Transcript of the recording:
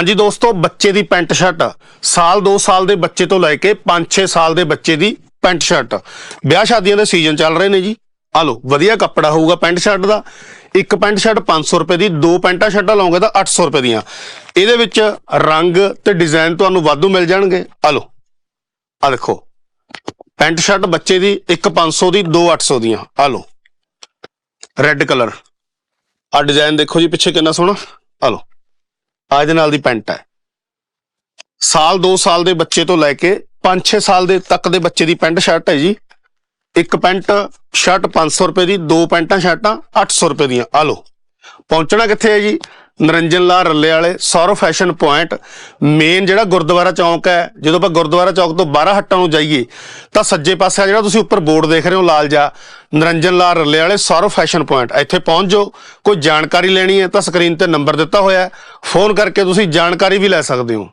ਹਾਂਜੀ ਦੋਸਤੋ, ਬੱਚੇ ਦੀ ਪੈਂਟ ਸ਼ਰਟ। ਸਾਲ 2 ਸਾਲ ਦੇ ਬੱਚੇ ਤੋਂ ਲੈ ਕੇ 5-6 ਸਾਲ ਦੇ ਬੱਚੇ ਦੀ ਪੈਂਟ ਸ਼ਰਟ। ਵਿਆਹ ਸ਼ਾਦੀਆਂ ਦੇ ਸੀਜ਼ਨ ਚੱਲ ਰਹੇ ਨੇ ਜੀ। ਆ ਲਓ, ਵਧੀਆ ਕੱਪੜਾ ਹੋਊਗਾ ਪੈਂਟ ਸ਼ਰਟ ਦਾ। ਇੱਕ ਪੈਂਟ ਸ਼ਰਟ 500 ਰੁਪਏ ਦੀ, ਦੋ ਪੈਂਟਾਂ ਸ਼ਰਟਾਂ ਲਾਉਂਗੇ ਤਾਂ 800 ਰੁਪਏ ਦੀਆਂ। ਇਹਦੇ ਵਿੱਚ ਰੰਗ ਤੇ ਡਿਜ਼ਾਈਨ ਤੁਹਾਨੂੰ ਵਾਧੂ ਮਿਲ ਜਾਣਗੇ। ਆ ਲਓ, ਆ ਦੇਖੋ। ਪੈਂਟ ਸ਼ਰਟ ਬੱਚੇ ਦੀ ਇੱਕ 500 ਦੀ, ਦੋ 800 ਦੀਆਂ। ਆ ਲਓ, ਰੈੱਡ ਕਲਰ। ਆ ਡਿਜ਼ਾਈਨ ਦੇਖੋ ਜੀ ਪਿੱਛੇ ਕਿੰਨਾ ਸੋਹਣਾ। ਆ ਲਓ। ਆ ਇਹਦੇ ਨਾਲ ਦੀ ਪੈਂਟ ਹੈ। ਸਾਲ 2 ਸਾਲ ਦੇ ਬੱਚੇ ਤੋਂ ਲੈ ਕੇ 5-6 ਸਾਲ ਦੇ ਤੱਕ ਦੇ ਬੱਚੇ ਦੀ ਪੈਂਟ ਸ਼ਰਟ ਹੈ ਜੀ। ਇੱਕ ਪੈਂਟ ਸ਼ਰਟ 500 ਰੁਪਏ ਦੀ, ਦੋ ਪੈਂਟਾਂ ਸ਼ਰਟਾਂ 800 ਰੁਪਏ ਦੀਆਂ। ਆ ਲਓ। ਪਹੁੰਚਣਾ ਕਿੱਥੇ ਹੈ ਜੀ? ਨਰਿੰਜਨ ਲਾਲ ਰੱਲੇ ਵਾਲੇ, ਸੌਰਵ ਫੈਸ਼ਨ ਪੁਆਇੰਟ ਮੇਨ ਜਿਹੜਾ ਗੁਰਦੁਆਰਾ ਚੌਂਕ ਹੈ, ਜਦੋਂ ਆਪਾਂ ਗੁਰਦੁਆਰਾ ਚੌਂਕ ਤੋਂ 12 ਹੱਟਾਂ ਨੂੰ ਜਾਈਏ, ਤਾਂ ਸੱਜੇ ਪਾਸੇ ਆ ਜਿਹੜਾ ਤੁਸੀਂ ਉੱਪਰ ਬੋਰਡ ਦੇਖ ਰਹੇ ਹੋ, ਲਾਲ ਜਾ ਨਰਿੰਜਨ ਲਾਲ ਰੱਲੇ ਵਾਲੇ, ਸੌਰਵ ਫੈਸ਼ਨ ਪੁਆਇੰਟ। ਇੱਥੇ ਪਹੁੰਚ ਜਾਓ, ਕੋਈ ਜਾਣਕਾਰੀ ਲੈਣੀ ਹੈ ਤਾਂ ਸਕਰੀਨ ਤੇ ਨੰਬਰ ਦਿੱਤਾ ਹੋਇਆ ਹੈ। ਫੋਨ ਕਰਕੇ ਤੁਸੀਂ ਜਾਣਕਾਰੀ ਵੀ ਲੈ ਸਕਦੇ ਹੋ।